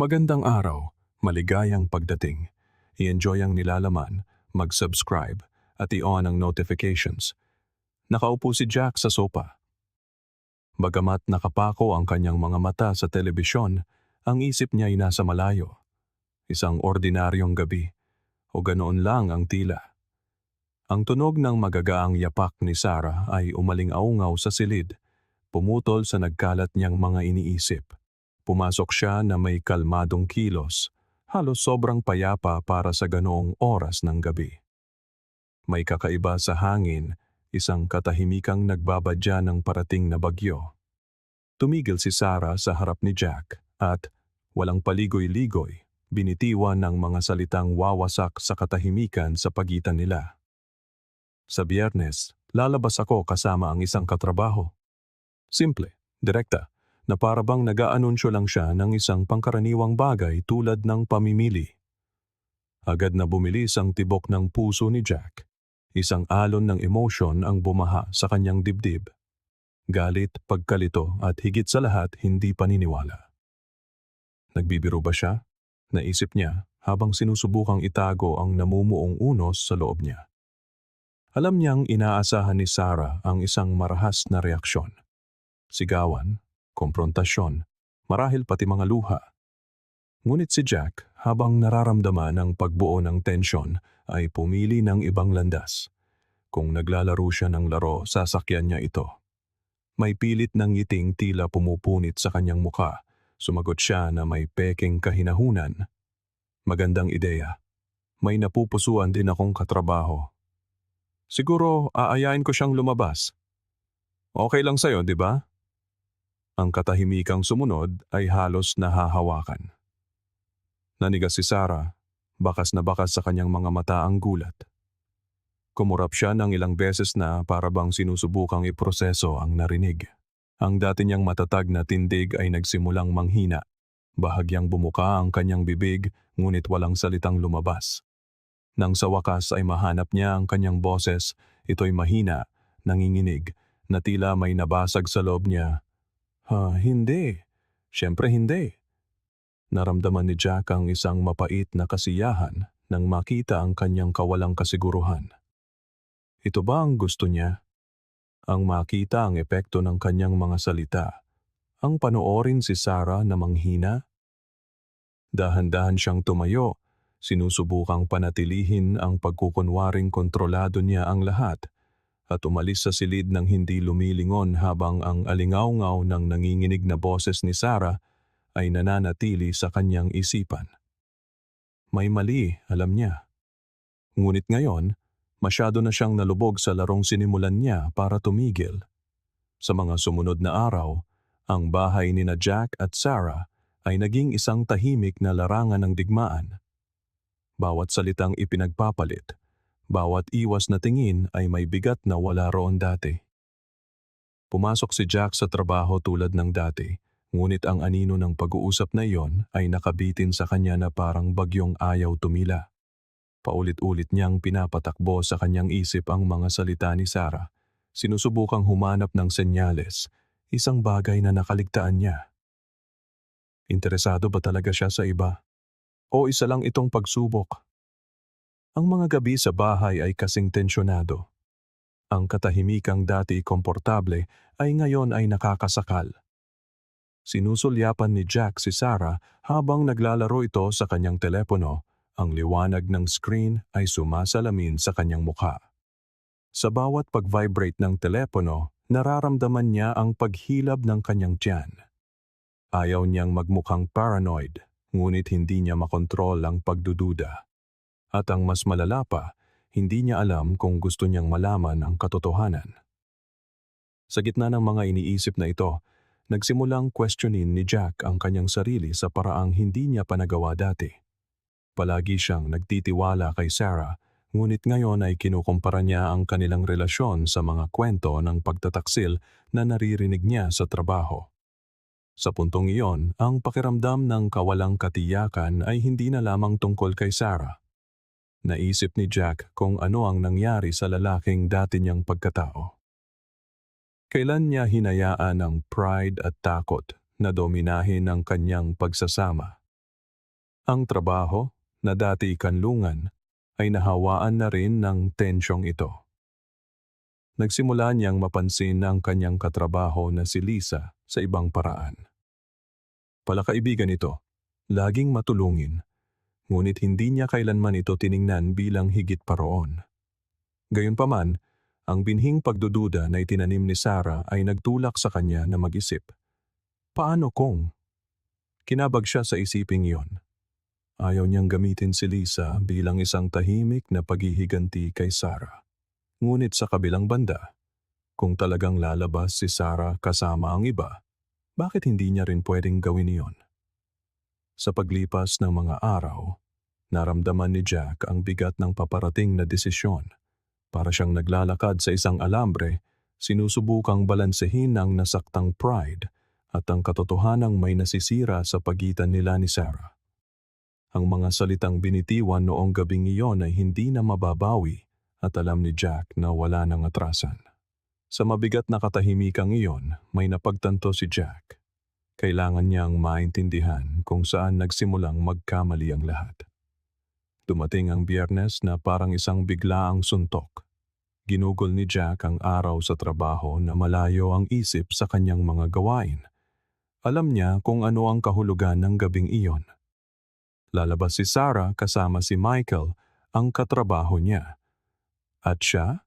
Magandang araw, maligayang pagdating. I-enjoy ang nilalaman, mag-subscribe, at i-on ang notifications. Nakaupo si Jack sa sopa. Bagamat nakapako ang kanyang mga mata sa telebisyon, ang isip niya ay nasa malayo. Isang ordinaryong gabi, o ganoon lang ang tila. Ang tunog ng magagaang yapak ni Sarah ay umaling-aungaw sa silid, pumutol sa nagkalat niyang mga iniisip. Pumasok siya na may kalmadong kilos, halos sobrang payapa para sa ganoong oras ng gabi. May kakaiba sa hangin, isang katahimikang nagbabadya ng parating na bagyo. Tumigil si Sarah sa harap ni Jack at, walang paligoy-ligoy, binitiwan ng mga salitang wawasak sa katahimikan sa pagitan nila. Sa biyernes, lalabas ako kasama ang isang katrabaho. Simple, direkta, na parabang nag-aanunsyo lang siya ng isang pangkaraniwang bagay tulad ng pamimili. Agad na bumilis ang tibok ng puso ni Jack. Isang alon ng emosyon ang bumaha sa kanyang dibdib. Galit, pagkalito at higit sa lahat hindi paniniwala. Nagbibiro ba siya? Naisip niya habang sinusubukang itago ang namumuong unos sa loob niya. Alam niyang inaasahan ni Sarah ang isang marahas na reaksyon. Sigawan, komprontasyon, marahil pati mga luha. Ngunit si Jack, habang nararamdaman ang pagbuo ng tensyon, ay pumili ng ibang landas. Kung naglalaro siya ng laro, sasakyan niya ito. May pilit ng ngiting tila pumupunit sa kanyang muka. Sumagot siya na may peking kahinahunan. Magandang ideya. May napupusuan din akong katrabaho. Siguro aayain ko siyang lumabas. Okay lang sa'yo, di ba? Ang katahimikang sumunod ay halos nahahawakan. Nanigas si Sarah, bakas na bakas sa kanyang mga mata ang gulat. Kumurap siya ng ilang beses na para bang sinusubukang iproseso ang narinig. Ang dati niyang matatag na tindig ay nagsimulang manghina. Bahagyang bumuka ang kanyang bibig ngunit walang salitang lumabas. Nang sa wakas ay mahanap niya ang kanyang boses, ito'y mahina, nanginginig, na tila may nabasag sa loob niya Ha, hindi. Siyempre hindi. Naramdaman ni Jack ang isang mapait na kasiyahan nang makita ang kanyang kawalang kasiguruhan. Ito ba ang gusto niya? Ang makita ang epekto ng kanyang mga salita. Ang panoorin si Sarah na manghina? Dahan-dahan siyang tumayo, sinusubukang panatilihin ang pagkukunwaring kontrolado niya ang lahat at umalis sa silid ng hindi lumilingon habang ang alingaw-ngaw ng nanginginig na boses ni Sarah ay nananatili sa kanyang isipan. May mali, alam niya. Ngunit ngayon, masyado na siyang nalubog sa larong sinimulan niya para tumigil. Sa mga sumunod na araw, ang bahay ni na Jack at Sarah ay naging isang tahimik na larangan ng digmaan. Bawat salitang ipinagpapalit, bawat iwas na tingin ay may bigat na wala roon dati. Pumasok si Jack sa trabaho tulad ng dati, ngunit ang anino ng pag-uusap na iyon ay nakabitin sa kanya na parang bagyong ayaw tumila. Paulit-ulit niyang pinapatakbo sa kanyang isip ang mga salita ni Sarah. Sinusubukang humanap ng senyales, isang bagay na nakaligtaan niya. Interesado ba talaga siya sa iba? O isa lang itong pagsubok? Ang mga gabi sa bahay ay kasing tensyonado. Ang katahimikang dati komportable ay ngayon ay nakakasakal. Sinusulyapan ni Jack si Sarah habang naglalaro ito sa kanyang telepono. Ang liwanag ng screen ay sumasalamin sa kanyang mukha. Sa bawat pag-vibrate ng telepono, nararamdaman niya ang paghilab ng kanyang tiyan. Ayaw niyang magmukhang paranoid, ngunit hindi niya makontrol ang pagdududa. At ang mas malala pa, hindi niya alam kung gusto niyang malaman ang katotohanan. Sa gitna ng mga iniisip na ito, nagsimulang questionin ni Jack ang kanyang sarili sa paraang hindi niya pa nagawa dati. Palagi siyang nagtitiwala kay Sarah, ngunit ngayon ay kinukumpara niya ang kanilang relasyon sa mga kwento ng pagtataksil na naririnig niya sa trabaho. Sa puntong iyon, ang pakiramdam ng kawalang katiyakan ay hindi na lamang tungkol kay Sarah. Naisip ni Jack kung ano ang nangyari sa lalaking dati niyang pagkatao. Kailan niya hinayaan ang pride at takot na dominahin ang kanyang pagsasama? Ang trabaho, na dati kanlungan, ay nahawaan na rin ng tensyong ito. Nagsimula niyang mapansin ang kanyang katrabaho na si Lisa sa ibang paraan. Palakaibigan ito, laging matulungin, ngunit hindi niya kailanman ito tiningnan bilang higit pa roon. Gayunpaman, ang binhing pagdududa na itinanim ni Sarah ay nagtulak sa kanya na mag-isip. Paano kung? Kinabag siya sa isiping iyon. Ayaw niyang gamitin si Lisa bilang isang tahimik na paghihiganti kay Sarah. Ngunit sa kabilang banda, kung talagang lalabas si Sarah kasama ang iba, bakit hindi niya rin pwedeng gawin iyon? Sa paglipas ng mga araw, naramdaman ni Jack ang bigat ng paparating na desisyon. Para siyang naglalakad sa isang alambre, sinusubukang balansehin ang nasaktang pride at ang katotohanang may nasisira sa pagitan nila ni Sarah. Ang mga salitang binitiwan noong gabing iyon ay hindi na mababawi at alam ni Jack na wala nang atrasan. Sa mabigat na katahimikang iyon, may napagtanto si Jack. Kailangan niyang maintindihan kung saan nagsimulang magkamali ang lahat. Dumating ang biyernes na parang isang biglaang suntok. Ginugol ni Jack ang araw sa trabaho na malayo ang isip sa kanyang mga gawain. Alam niya kung ano ang kahulugan ng gabing iyon. Lalabas si Sarah kasama si Michael, ang katrabaho niya. At siya?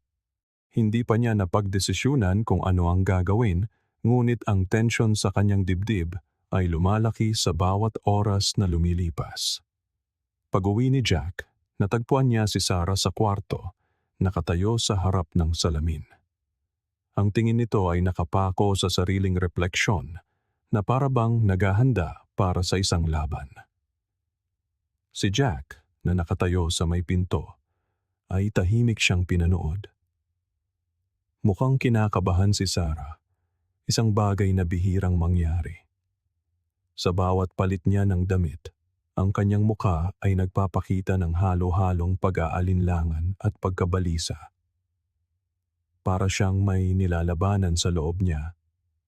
Hindi pa niya napagdesisyunan kung ano ang gagawin, ngunit ang tensyon sa kanyang dibdib ay lumalaki sa bawat oras na lumilipas. Pag-uwi ni Jack, natagpuan niya si Sarah sa kwarto, nakatayo sa harap ng salamin. Ang tingin nito ay nakapako sa sariling refleksyon na parabang naghahanda para sa isang laban. Si Jack, na nakatayo sa may pinto, ay tahimik siyang pinanood. Mukhang kinakabahan si Sarah, isang bagay na bihirang mangyari. Sa bawat palit niya ng damit, ang kanyang muka ay nagpapakita ng halo-halong pag-aalinlangan at pagkabalisa. Para siyang may nilalabanan sa loob niya,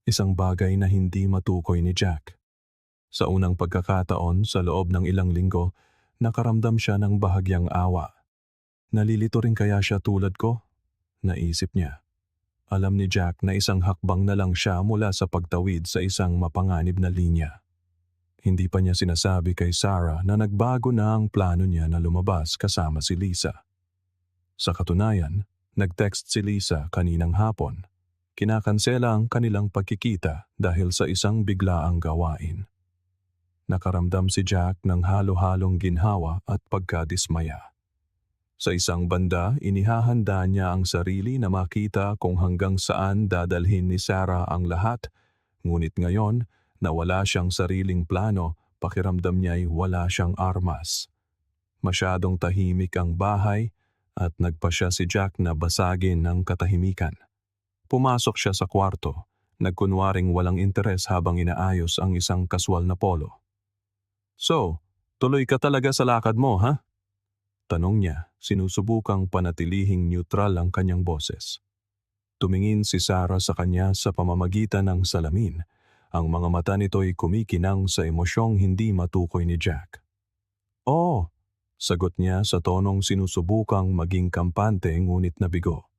isang bagay na hindi matukoy ni Jack. Sa unang pagkakataon sa loob ng ilang linggo, nakaramdam siya ng bahagyang awa Nalilito rin kaya siya tulad ko? Naisip niya. Alam ni Jack na isang hakbang na lang siya mula sa pagtawid sa isang mapanganib na linya. Hindi pa niya sinasabi kay Sarah na nagbago na ang plano niya na lumabas kasama si Lisa. Sa katunayan, nag-text si Lisa kaninang hapon. Kinakansela ang kanilang pagkikita dahil sa isang biglaang gawain. Nakaramdam si Jack ng halo-halong ginhawa at pagkadismaya. Sa isang banda, inihahanda niya ang sarili na makita kung hanggang saan dadalhin ni Sarah ang lahat, ngunit ngayon, na wala siyang sariling plano, pakiramdam niya'y wala siyang armas. Masyadong tahimik ang bahay at nagpa siya si Jack na basagin ng katahimikan. Pumasok siya sa kwarto, nagkunwaring walang interes habang inaayos ang isang kaswal na polo. So, tuloy ka talaga sa lakad mo, ha? Tanong niya, sinusubukang panatilihing neutral ang kanyang boses. Tumingin si Sarah sa kanya sa pamamagitan ng salamin. Ang mga mata nito'y kumikinang sa emosyong hindi matukoy ni Jack. Oo, sagot niya sa tonong sinusubukang maging kampante ngunit nabigo.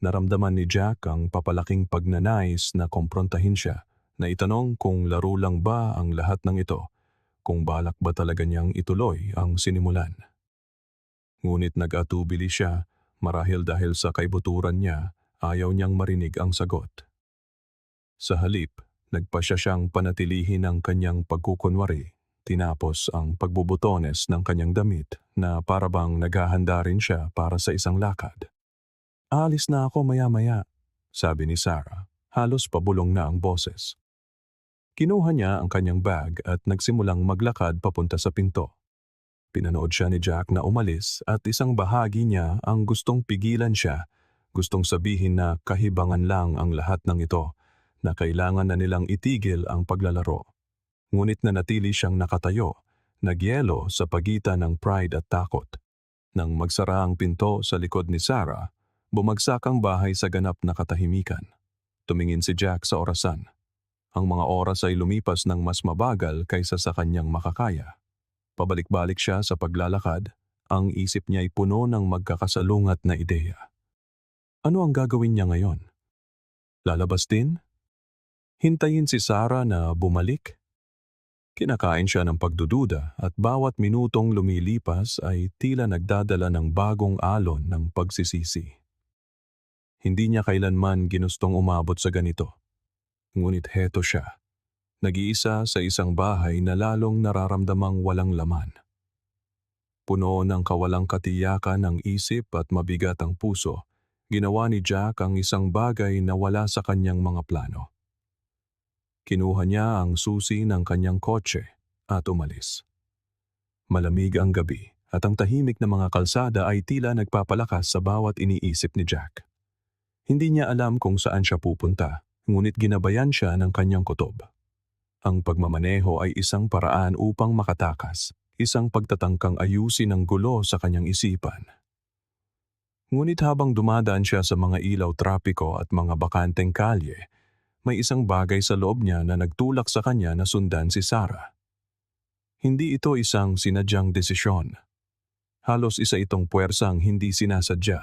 Naramdaman ni Jack ang papalaking pagnanais na komprontahin siya, na itanong kung laro lang ba ang lahat ng ito, kung balak ba talaga niyang ituloy ang sinimulan. Ngunit nag-atubili siya marahil dahil sa kaibuturan niya, ayaw niyang marinig ang sagot. Sa halip, nagpa siya siyang panatilihin ang kanyang pagkukunwari, tinapos ang pagbubutones ng kanyang damit na parabang naghahanda rin siya para sa isang lakad. Alis na ako maya-maya, sabi ni Sarah, halos pabulong na ang boses. Kinuha niya ang kanyang bag at nagsimulang maglakad papunta sa pinto. Pinanood siya ni Jack na umalis at isang bahagi niya ang gustong pigilan siya, gustong sabihin na kahibangan lang ang lahat ng ito, na kailangan na nilang itigil ang paglalaro. Ngunit nanatili siyang nakatayo, nagyelo sa pagitan ng pride at takot. Nang magsara ang pinto sa likod ni Sarah, bumagsak ang bahay sa ganap na katahimikan. Tumingin si Jack sa orasan. Ang mga oras ay lumipas ng mas mabagal kaysa sa kanyang makakaya. Pabalik-balik siya sa paglalakad, ang isip niya ay puno ng magkakasalungat na ideya. Ano ang gagawin niya ngayon? Lalabas din? Hintayin si Sarah na bumalik? Kinakain siya ng pagdududa at bawat minutong lumilipas ay tila nagdadala ng bagong alon ng pagsisisi. Hindi niya kailanman ginustong umabot sa ganito. Ngunit heto siya, nag-iisa sa isang bahay na lalong nararamdamang walang laman. Puno ng kawalang katiyakan ng isip at mabigat ang puso, ginawa ni Jack ang isang bagay na wala sa kanyang mga plano. Kinuha niya ang susi ng kanyang kotse at umalis. Malamig ang gabi at ang tahimik na mga kalsada ay tila nagpapalakas sa bawat iniisip ni Jack. Hindi niya alam kung saan siya pupunta, ngunit ginabayan siya ng kanyang kutob. Ang pagmamaneho ay isang paraan upang makatakas, isang pagtatangkang ayusin ang gulo sa kanyang isipan. Ngunit habang dumadaan siya sa mga ilaw trapiko at mga bakanteng kalye, may isang bagay sa loob niya na nagtulak sa kanya na sundan si Sarah. Hindi ito isang sinadyang desisyon. Halos isa itong puwersang hindi sinasadya.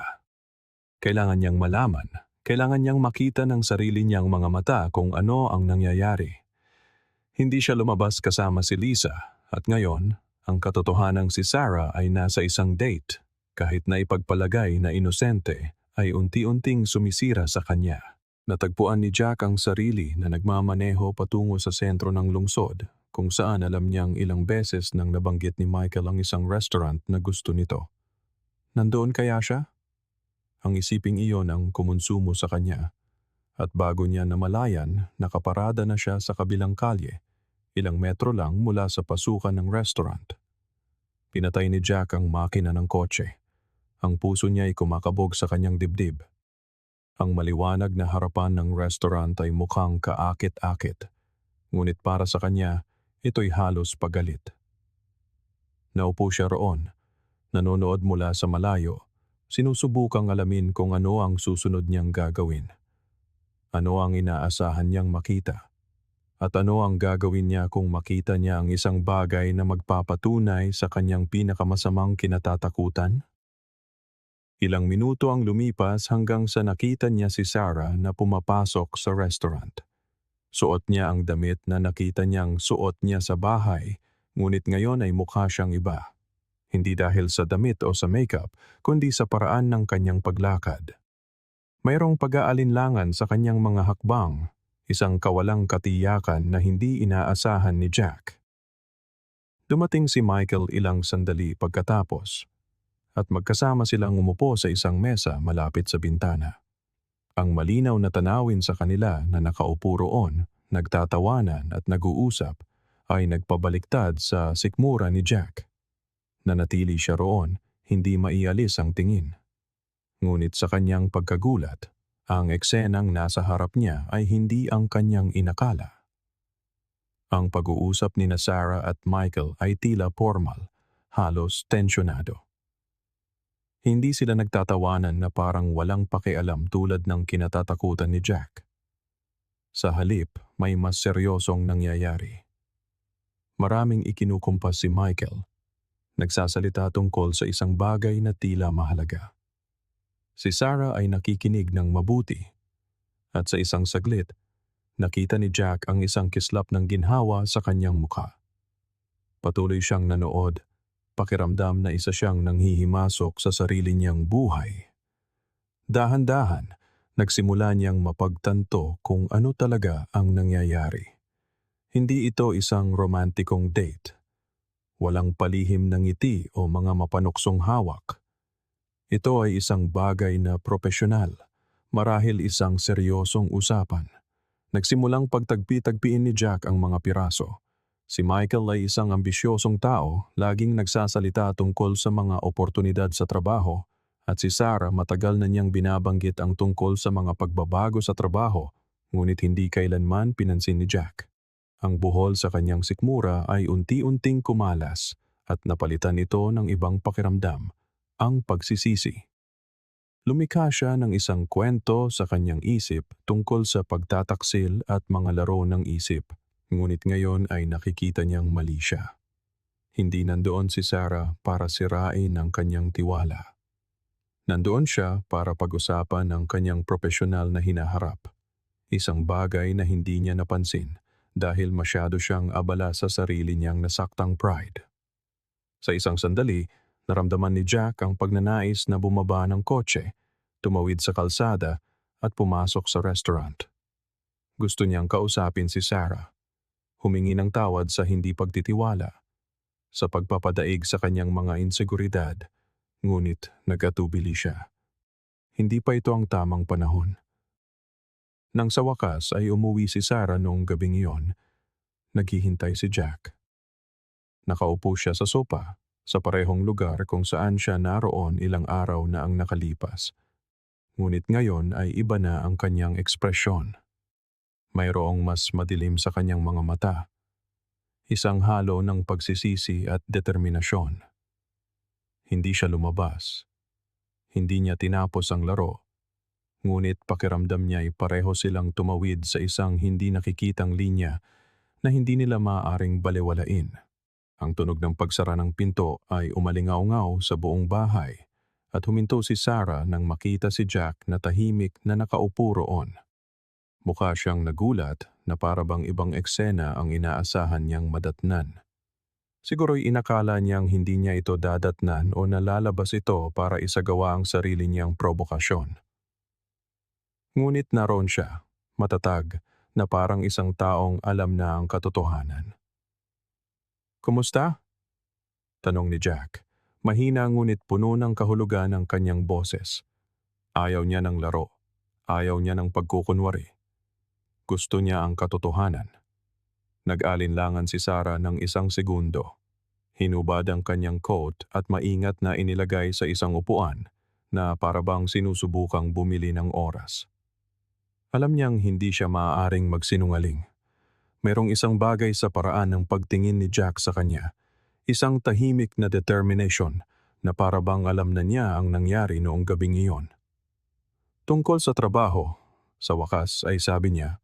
Kailangan niyang malaman, kailangan niyang makita ng sarili niyang mga mata kung ano ang nangyayari. Hindi siya lumabas kasama si Lisa at ngayon, ang katotohanang si Sarah ay nasa isang date kahit na ipagpalagay na inosente ay unti-unting sumisira sa kanya. Natagpuan ni Jack ang sarili na nagmamaneho patungo sa sentro ng lungsod kung saan alam niyang ilang beses nang nabanggit ni Michael ang isang restaurant na gusto nito. Nandoon kaya siya? Ang isiping iyon ang kumonsumo sa kanya. At bago niya namalayan, nakaparada na siya sa kabilang kalye, ilang metro lang mula sa pasukan ng restaurant. Pinatay ni Jack ang makina ng kotse. Ang puso niya ay kumakabog sa kanyang dibdib. Ang maliwanag na harapan ng restaurant ay mukhang kaakit-akit, ngunit para sa kanya, ito'y halos pagalit. Naupo siya roon, nanonood mula sa malayo sinusubukang alamin kung ano ang susunod niyang gagawin. Ano ang inaasahan niyang makita? At ano ang gagawin niya kung makita niya ang isang bagay na magpapatunay sa kanyang pinakamasamang kinatatakutan? Ilang minuto ang lumipas hanggang sa nakita niya si Sarah na pumapasok sa restaurant. Suot niya ang damit na nakita niyang suot niya sa bahay, ngunit ngayon ay mukha siyang iba hindi dahil sa damit o sa makeup, kundi sa paraan ng kanyang paglakad. Mayroong pag-aalinlangan sa kanyang mga hakbang, isang kawalang katiyakan na hindi inaasahan ni Jack. Dumating si Michael ilang sandali pagkatapos at magkasama silang umupo sa isang mesa malapit sa bintana. Ang malinaw na tanawin sa kanila na nakaupo roon, nagtatawanan at nag-uusap ay nagpabaliktad sa sikmura ni Jack. Nanatili siya roon, hindi maialis ang tingin. Ngunit sa kanyang pagkagulat, ang eksenang nasa harap niya ay hindi ang kanyang inakala. Ang pag-uusap ni Sarah at Michael ay tila formal, halos tensyonado. Hindi sila nagtatawanan na parang walang pakialam tulad ng kinatatakutan ni Jack. Sa halip, may mas seryosong nangyayari. Maraming ikinukumpas si Michael nagsasalita tungkol sa isang bagay na tila mahalaga. Si Sarah ay nakikinig ng mabuti at sa isang saglit, nakita ni Jack ang isang kislap ng ginhawa sa kanyang mukha. Patuloy siyang nanood, pakiramdam na isa siyang nanghihimasok sa sarili niyang buhay. Dahan-dahan, nagsimula niyang mapagtanto kung ano talaga ang nangyayari. Hindi ito isang romantikong date walang palihim ng ngiti o mga mapanuksong hawak. Ito ay isang bagay na propesyonal, marahil isang seryosong usapan. Nagsimulang pagtagpi-tagpiin ni Jack ang mga piraso. Si Michael ay isang ambisyosong tao, laging nagsasalita tungkol sa mga oportunidad sa trabaho, at si Sarah matagal na niyang binabanggit ang tungkol sa mga pagbabago sa trabaho, ngunit hindi kailanman pinansin ni Jack. Ang buhol sa kanyang sikmura ay unti-unting kumalas at napalitan ito ng ibang pakiramdam, ang pagsisisi. Lumikha siya ng isang kwento sa kanyang isip tungkol sa pagtataksil at mga laro ng isip, ngunit ngayon ay nakikita niyang mali siya. Hindi nandoon si Sarah para sirain ang kanyang tiwala. Nandoon siya para pag-usapan ang kanyang profesional na hinaharap. Isang bagay na hindi niya napansin dahil masyado siyang abala sa sarili niyang nasaktang pride. Sa isang sandali, naramdaman ni Jack ang pagnanais na bumaba ng kotse, tumawid sa kalsada at pumasok sa restaurant. Gusto niyang kausapin si Sarah. Humingi ng tawad sa hindi pagtitiwala, sa pagpapadaig sa kanyang mga inseguridad ngunit nagatubili siya. Hindi pa ito ang tamang panahon. Nang sa wakas ay umuwi si Sarah noong gabing iyon, naghihintay si Jack. Nakaupo siya sa sopa sa parehong lugar kung saan siya naroon ilang araw na ang nakalipas. Ngunit ngayon ay iba na ang kanyang ekspresyon. Mayroong mas madilim sa kanyang mga mata. Isang halo ng pagsisisi at determinasyon. Hindi siya lumabas. Hindi niya tinapos ang laro. Ngunit pakiramdam niya ay pareho silang tumawid sa isang hindi nakikitang linya na hindi nila maaaring balewalain. Ang tunog ng pagsara ng pinto ay umalingaw-ngaw sa buong bahay at huminto si Sarah nang makita si Jack na tahimik na nakaupo roon. Mukha siyang nagulat na parabang ibang eksena ang inaasahan niyang madatnan. Siguro'y inakala niyang hindi niya ito dadatnan o nalalabas ito para isagawa ang sarili niyang provokasyon. Ngunit naroon siya, matatag, na parang isang taong alam na ang katotohanan. Kumusta? Tanong ni Jack. Mahina ngunit puno ng kahulugan ang kanyang boses. Ayaw niya ng laro. Ayaw niya ng pagkukunwari. Gusto niya ang katotohanan. Nag-alinlangan si Sarah ng isang segundo. Hinubad ang kanyang coat at maingat na inilagay sa isang upuan na parabang sinusubukang bumili ng oras. Alam niyang hindi siya maaaring magsinungaling. Merong isang bagay sa paraan ng pagtingin ni Jack sa kanya, isang tahimik na determination na parabang alam na niya ang nangyari noong gabing iyon. Tungkol sa trabaho, sa wakas ay sabi niya,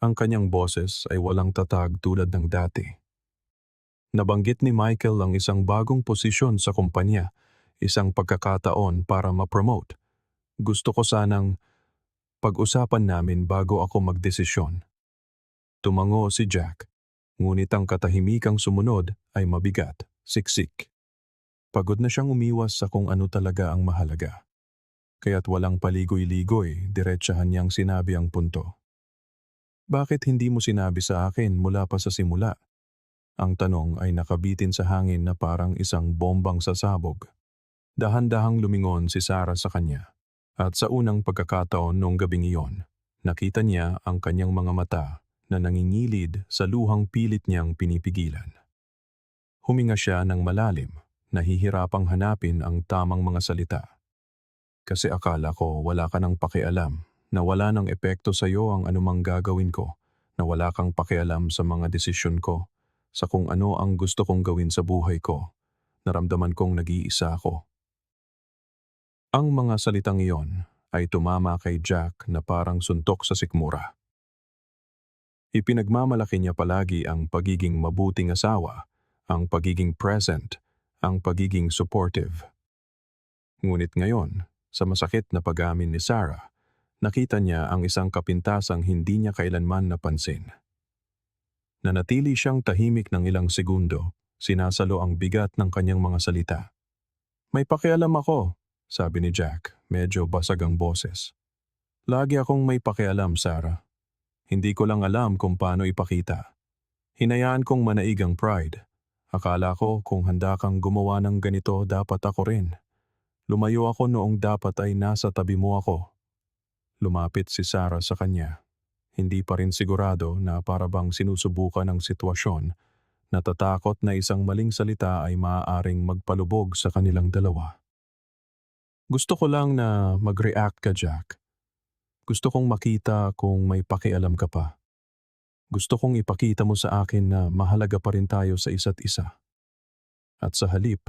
ang kanyang boses ay walang tatag tulad ng dati. Nabanggit ni Michael ang isang bagong posisyon sa kumpanya, isang pagkakataon para ma-promote. Gusto ko sanang pag-usapan namin bago ako magdesisyon. Tumango si Jack, ngunit ang katahimikang sumunod ay mabigat, siksik. Pagod na siyang umiwas sa kung ano talaga ang mahalaga. Kaya't walang paligoy-ligoy, diretsahan niyang sinabi ang punto. Bakit hindi mo sinabi sa akin mula pa sa simula? Ang tanong ay nakabitin sa hangin na parang isang bombang sasabog. Dahan-dahang lumingon si Sarah sa kanya. At sa unang pagkakataon noong gabing iyon, nakita niya ang kanyang mga mata na nangingilid sa luhang pilit niyang pinipigilan. Huminga siya ng malalim, nahihirapang hanapin ang tamang mga salita. Kasi akala ko wala ka ng pakialam na wala ng epekto sa iyo ang anumang gagawin ko, na wala kang pakialam sa mga desisyon ko, sa kung ano ang gusto kong gawin sa buhay ko. Naramdaman kong nag-iisa ako. Ang mga salitang iyon ay tumama kay Jack na parang suntok sa sikmura. Ipinagmamalaki niya palagi ang pagiging mabuting asawa, ang pagiging present, ang pagiging supportive. Ngunit ngayon, sa masakit na pag-amin ni Sarah, nakita niya ang isang kapintasang hindi niya kailanman napansin. Nanatili siyang tahimik ng ilang segundo, sinasalo ang bigat ng kanyang mga salita. May pakialam ako, sabi ni Jack, medyo basag ang boses. Lagi akong may pakialam, Sarah. Hindi ko lang alam kung paano ipakita. Hinayaan kong manaig ang pride. Akala ko kung handa kang gumawa ng ganito dapat ako rin. Lumayo ako noong dapat ay nasa tabi mo ako. Lumapit si Sarah sa kanya. Hindi pa rin sigurado na parabang sinusubukan ng sitwasyon. Natatakot na isang maling salita ay maaaring magpalubog sa kanilang dalawa. Gusto ko lang na mag-react ka, Jack. Gusto kong makita kung may pakialam ka pa. Gusto kong ipakita mo sa akin na mahalaga pa rin tayo sa isa't isa. At sa halip,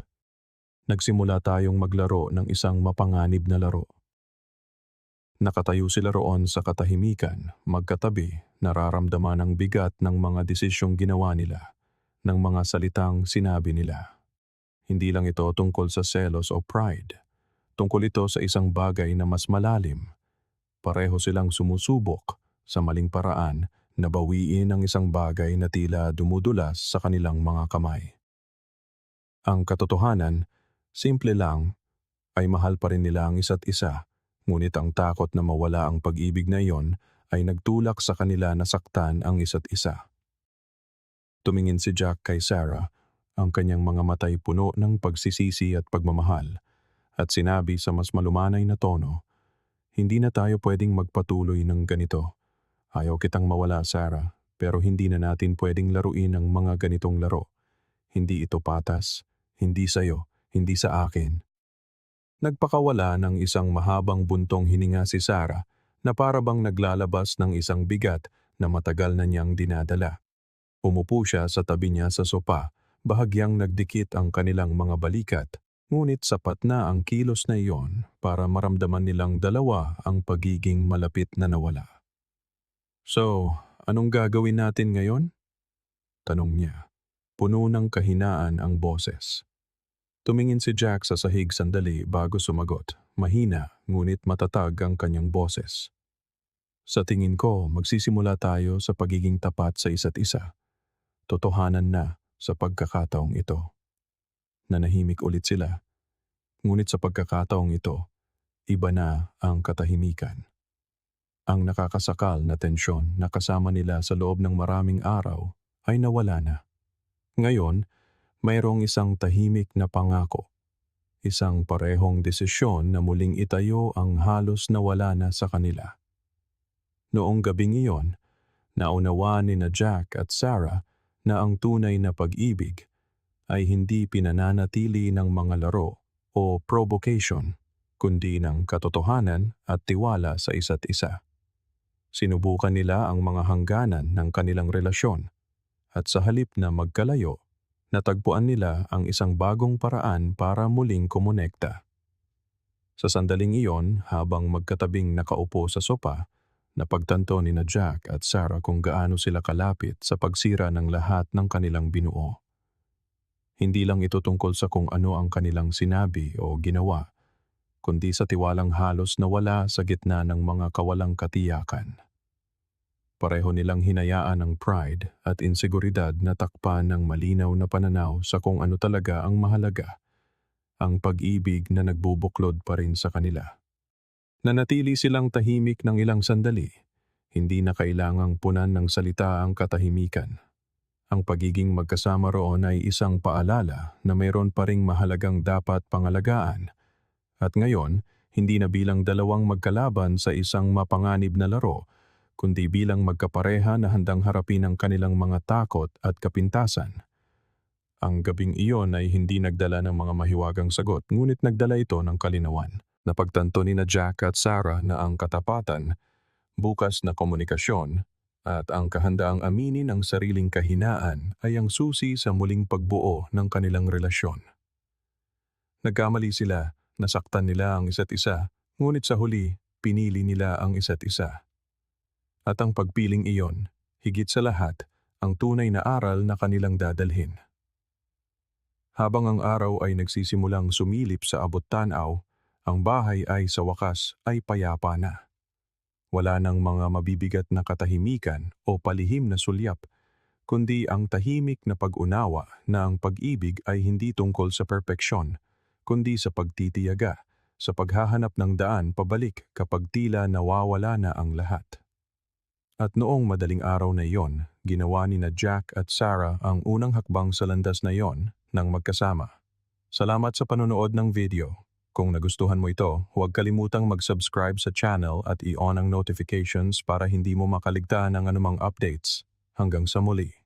nagsimula tayong maglaro ng isang mapanganib na laro. Nakatayo sila roon sa katahimikan, magkatabi, nararamdaman ang bigat ng mga desisyong ginawa nila. ng mga salitang sinabi nila. Hindi lang ito tungkol sa selos o pride. Tungkol ito sa isang bagay na mas malalim. Pareho silang sumusubok sa maling paraan na bawiin ang isang bagay na tila dumudulas sa kanilang mga kamay. Ang katotohanan, simple lang, ay mahal pa rin nila ang isa't isa, ngunit ang takot na mawala ang pag-ibig na iyon ay nagtulak sa kanila na saktan ang isa't isa. Tumingin si Jack kay Sarah, ang kanyang mga matay puno ng pagsisisi at pagmamahal, at sinabi sa mas malumanay na tono, Hindi na tayo pwedeng magpatuloy ng ganito. Ayaw kitang mawala, Sarah, pero hindi na natin pwedeng laruin ang mga ganitong laro. Hindi ito patas, hindi sa'yo, hindi sa akin. Nagpakawala ng isang mahabang buntong hininga si Sarah na para bang naglalabas ng isang bigat na matagal na niyang dinadala. Umupo siya sa tabi niya sa sopa, bahagyang nagdikit ang kanilang mga balikat, ngunit sapat na ang kilos na iyon para maramdaman nilang dalawa ang pagiging malapit na nawala. So, anong gagawin natin ngayon? Tanong niya. Puno ng kahinaan ang boses. Tumingin si Jack sa sahig sandali bago sumagot. Mahina, ngunit matatag ang kanyang boses. Sa tingin ko, magsisimula tayo sa pagiging tapat sa isa't isa. Totohanan na sa pagkakataong ito. Nanahimik ulit sila. Ngunit sa pagkakataong ito, iba na ang katahimikan. Ang nakakasakal na tensyon na kasama nila sa loob ng maraming araw ay nawala na. Ngayon, mayroong isang tahimik na pangako. Isang parehong desisyon na muling itayo ang halos nawala na sa kanila. Noong gabing iyon, naunawaan ni na Jack at Sarah na ang tunay na pag-ibig ay hindi pinananatili ng mga laro o provocation, kundi ng katotohanan at tiwala sa isa't isa. Sinubukan nila ang mga hangganan ng kanilang relasyon at sa halip na magkalayo, natagpuan nila ang isang bagong paraan para muling kumonekta. Sa sandaling iyon, habang magkatabing nakaupo sa sopa, napagtanto ni na Jack at Sarah kung gaano sila kalapit sa pagsira ng lahat ng kanilang binuo. Hindi lang ito tungkol sa kung ano ang kanilang sinabi o ginawa, kundi sa tiwalang halos nawala sa gitna ng mga kawalang katiyakan. Pareho nilang hinayaan ang pride at inseguridad na takpan ng malinaw na pananaw sa kung ano talaga ang mahalaga, ang pag-ibig na nagbubuklod pa rin sa kanila. Nanatili silang tahimik ng ilang sandali, hindi na kailangang punan ng salita ang katahimikan. Ang pagiging magkasama roon ay isang paalala na mayroon pa ring mahalagang dapat pangalagaan. At ngayon, hindi na bilang dalawang magkalaban sa isang mapanganib na laro, kundi bilang magkapareha na handang harapin ang kanilang mga takot at kapintasan. Ang gabing iyon ay hindi nagdala ng mga mahiwagang sagot, ngunit nagdala ito ng kalinawan. Napagtanto ni na Jack at Sarah na ang katapatan, bukas na komunikasyon, at ang kahandaang aminin ang sariling kahinaan ay ang susi sa muling pagbuo ng kanilang relasyon. Nagkamali sila, nasaktan nila ang isa't isa, ngunit sa huli, pinili nila ang isa't isa. At ang pagpiling iyon, higit sa lahat, ang tunay na aral na kanilang dadalhin. Habang ang araw ay nagsisimulang sumilip sa abot tanaw, ang bahay ay sa wakas ay payapa na. Wala nang mga mabibigat na katahimikan o palihim na sulyap, kundi ang tahimik na pag-unawa na ang pag-ibig ay hindi tungkol sa perpeksyon, kundi sa pagtitiyaga, sa paghahanap ng daan pabalik kapag tila nawawala na ang lahat. At noong madaling araw na iyon, ginawa ni na Jack at Sarah ang unang hakbang sa landas na iyon ng magkasama. Salamat sa panonood ng video. Kung nagustuhan mo ito, huwag kalimutang mag-subscribe sa channel at i-on ang notifications para hindi mo makaligtaan ng anumang updates. Hanggang sa muli.